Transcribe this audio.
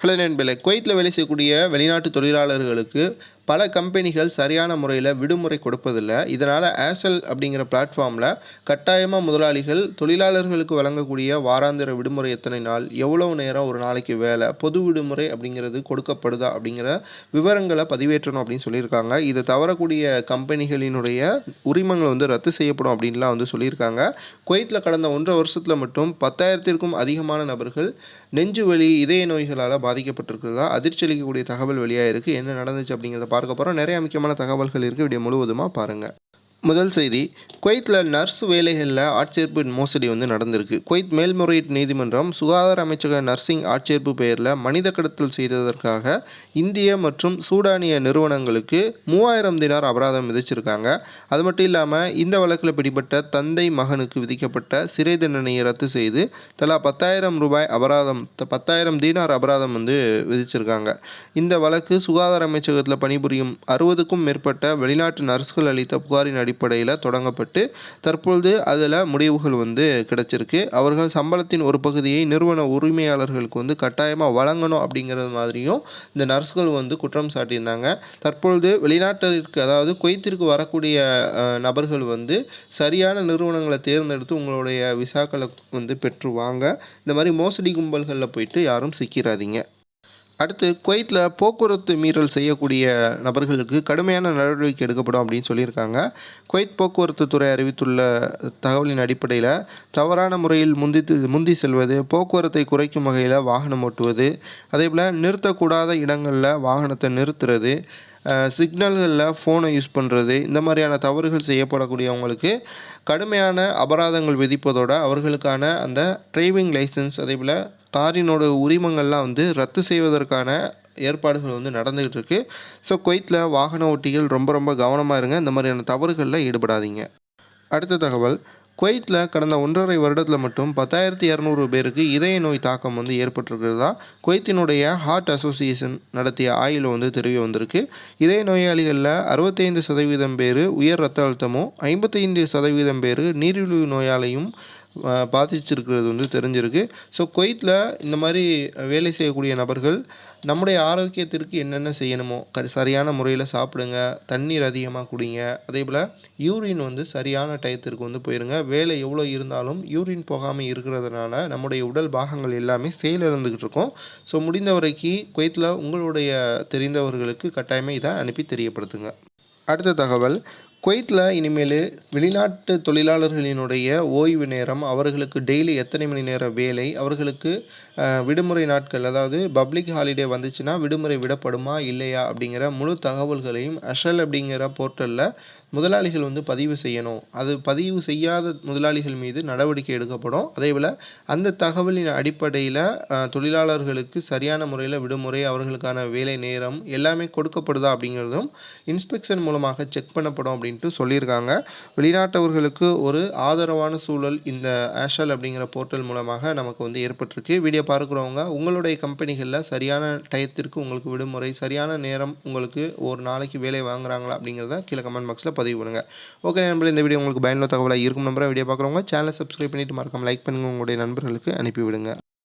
Hello நண்பர்களே குவைத்தில் வேலை செய்யக்கூடிய வெளிநாட்டு தொழிலாளர்களுக்கு பல கம்பெனிகள் சரியான முறையில் விடுமுறை கொடுப்பதில்லை. இதனால் ஏர்செல் அப்படிங்கிற பிளாட்ஃபார்மில் கட்டாயமாக முதலாளிகள் தொழிலாளர்களுக்கு வழங்கக்கூடிய வாராந்திர விடுமுறை எத்தனை நாள் எவ்வளவு நேரம் ஒரு நாளைக்கு வேலை பொது விடுமுறை அப்படிங்கிறது கொடுக்கப்படுதா அப்படிங்கிற விவரங்களை பதிவேற்றணும் அப்படின்னு சொல்லியிருக்காங்க. இதை தவறக்கூடிய கம்பெனிகளினுடைய உரிமங்கள் வந்து ரத்து செய்யப்படும் அப்படின்லாம் வந்து சொல்லியிருக்காங்க. குவைத்தில் கடந்த ஒன்றரை வருஷத்தில் மட்டும் பத்தாயிரத்திற்கும் அதிகமான நபர்கள் நெஞ்சு வலி இதய நோய்களால் பாதிக்கப்பட்டிருக்கிறதா அதிர்ச்சி அளிக்கக்கூடிய தகவல் வெளியாக இருக்குது என்ன நடந்துச்சு அப்படிங்கிறத பார்க்க போகிறோம் நிறைய முக்கியமான தகவல்கள் இருக்குது வீடியோ முழுவதுமாக பாருங்கள் முதல் செய்தி குவைத்தில் நர்ஸ் வேலைகளில் ஆட்சேர்ப்பு மோசடி வந்து நடந்திருக்கு. குவைத் மேல்முறையீட்டு நீதிமன்றம் சுகாதார அமைச்சக நர்சிங் ஆட்சேர்ப்பு பெயரில் மனித கடத்தல் செய்ததற்காக இந்திய மற்றும் சூடானிய நிறுவனங்களுக்கு மூவாயிரம் தினார் அபராதம் விதிச்சிருக்காங்க. அது மட்டும் இல்லாமல் இந்த வழக்கில் பிடிபட்ட தந்தை மகனுக்கு விதிக்கப்பட்ட சிறை தண்டனையை ரத்து செய்து தலா பத்தாயிரம் ரூபாய் அபராதம் த- பத்தாயிரம் தீனார் அபராதம் வந்து விதிச்சிருக்காங்க. இந்த வழக்கு சுகாதார அமைச்சகத்தில் பணிபுரியும் அறுபதுக்கும் மேற்பட்ட வெளிநாட்டு நர்ஸ்கள் அளித்த புகாரின் அடிப்படையில் தொடங்கப்பட்டு தற்பொழுது அதில் முடிவுகள் வந்து கிடச்சிருக்கு. அவர்கள் சம்பளத்தின் ஒரு பகுதியை நிறுவன உரிமையாளர்களுக்கு வந்து கட்டாயமாக வழங்கணும் அப்படிங்கிறது மாதிரியும் இந்த நர்ஸ்கள் வந்து குற்றம் சாட்டியிருந்தாங்க. தற்பொழுது வெளிநாட்டிற்கு அதாவது குவைத்திற்கு வரக்கூடிய நபர்கள் வந்து சரியான நிறுவனங்களை தேர்ந்தெடுத்து உங்களுடைய விசாக்களை வந்து பெற்று வாங்க இந்த மாதிரி மோசடி கும்பல்களில் போயிட்டு யாரும் சிக்கிறாதீங்க அடுத்து குவைத்தில் போக்குவரத்து மீறல் செய்யக்கூடிய நபர்களுக்கு கடுமையான நடவடிக்கை எடுக்கப்படும் அப்படின்னு சொல்லியிருக்காங்க. குவைத் போக்குவரத்து துறை அறிவித்துள்ள தகவலின் அடிப்படையில் தவறான முறையில் முந்தித்து முந்தி செல்வது போக்குவரத்தை குறைக்கும் வகையில் வாகனம் ஓட்டுவது அதே போல் நிறுத்தக்கூடாத இடங்களில் வாகனத்தை நிறுத்துறது சிக்னல்களில் ஃபோனை யூஸ் பண்ணுறது இந்த மாதிரியான தவறுகள் செய்யப்படக்கூடியவங்களுக்கு கடுமையான அபராதங்கள் விதிப்பதோடு அவர்களுக்கான அந்த டிரைவிங் லைசன்ஸ் அதே போல் காரினோட உரிமங்கள்லாம் வந்து ரத்து செய்வதற்கான ஏற்பாடுகள் வந்து நடந்துகிட்டு இருக்கு ஸோ குவைத்தில் வாகன ஓட்டிகள் ரொம்ப ரொம்ப கவனமாக இருங்க. இந்த மாதிரியான தவறுகளில் ஈடுபடாதீங்க. அடுத்த தகவல். குவைத்தில் கடந்த ஒன்றரை வருடத்தில் மட்டும் பத்தாயிரத்தி இரநூறு பேருக்கு இதய நோய் தாக்கம் வந்து ஏற்பட்டிருக்கிறதா? குவைத்தினுடைய ஹார்ட் அசோசியேஷன் நடத்திய ஆய்வில் வந்து தெரிய வந்திருக்கு. இதய நோயாளிகளில் அறுபத்தைந்து சதவீதம் பேர் உயர் ரத்த அழுத்தமும் ஐம்பத்தைந்து சதவீதம் பேர் நீரிழிவு நோயாலையும் பாதிச்சிருக்கிறது வந்து தெரிஞ்சிருக்கு. ஸோ குவைத்தில் இந்த மாதிரி வேலை செய்யக்கூடிய நபர்கள் நம்முடைய ஆரோக்கியத்திற்கு என்னென்ன செய்யணுமோ சரியான முறையில் சாப்பிடுங்க தண்ணீர் அதிகமாக குடிங்க அதே போல் யூரின் வந்து சரியான டயத்திற்கு வந்து போயிருங்க. வேலை எவ்வளோ இருந்தாலும் யூரின் போகாமல் இருக்கிறதுனால நம்முடைய உடல் பாகங்கள் எல்லாமே செயலிழந்துக்கிட்டு இருக்கும். ஸோ முடிந்த வரைக்கும் குவைத்தில் உங்களுடைய தெரிந்தவர்களுக்கு கட்டாயமாக இதை அனுப்பி தெரியப்படுத்துங்க. அடுத்த தகவல் குவைத்தில் இனிமேல் வெளிநாட்டு தொழிலாளர்களினுடைய ஓய்வு நேரம் அவர்களுக்கு டெய்லி எத்தனை மணி நேரம் வேலை அவர்களுக்கு விடுமுறை நாட்கள் அதாவது பப்ளிக் ஹாலிடே வந்துச்சுன்னா விடுமுறை விடப்படுமா இல்லையா அப்படிங்கிற முழு தகவல்களையும் அஷல் அப்படிங்கிற போர்ட்டலில் முதலாளிகள் வந்து பதிவு செய்யணும். அது பதிவு செய்யாத முதலாளிகள் மீது நடவடிக்கை எடுக்கப்படும். அதே போல் அந்த தகவலின் அடிப்படையில் தொழிலாளர்களுக்கு சரியான முறையில் விடுமுறை அவர்களுக்கான வேலை நேரம் எல்லாமே கொடுக்கப்படுதா அப்படிங்கிறதும் இன்ஸ்பெக்ஷன் மூலமாக செக் பண்ணப்படும் அப்படின்ட்டு சொல்லியிருக்காங்க. வெளிநாட்டவர்களுக்கு ஒரு ஆதரவான சூழல் இந்த ஆஷல் அப்படிங்கிற போர்ட்டல் மூலமாக நமக்கு வந்து ஏற்பட்டிருக்கு. வீடியோ பார்க்குறவங்க உங்களுடைய கம்பெனிகளில் சரியான டயத்திற்கு உங்களுக்கு விடுமுறை சரியான நேரம் உங்களுக்கு ஒரு நாளைக்கு வேலை வாங்குறாங்களா அப்படிங்கிறத கீழே கமெண்ட் பாக்ஸில் பதிவு பண்ணுங்கள் ஓகே நண்பர்கள் இந்த வீடியோ உங்களுக்கு பயனுள்ள தகவலாக இருக்கும் நம்பராக வீடியோ பார்க்குறவங்க சேனலை சப்ஸ்கிரைப் பண்ணிவிட்டு மறக்காமல் லைக் பண்ணுங்கள் உங்களுடைய நண்பர்களுக்கு அனுப்பிவிடுங்க.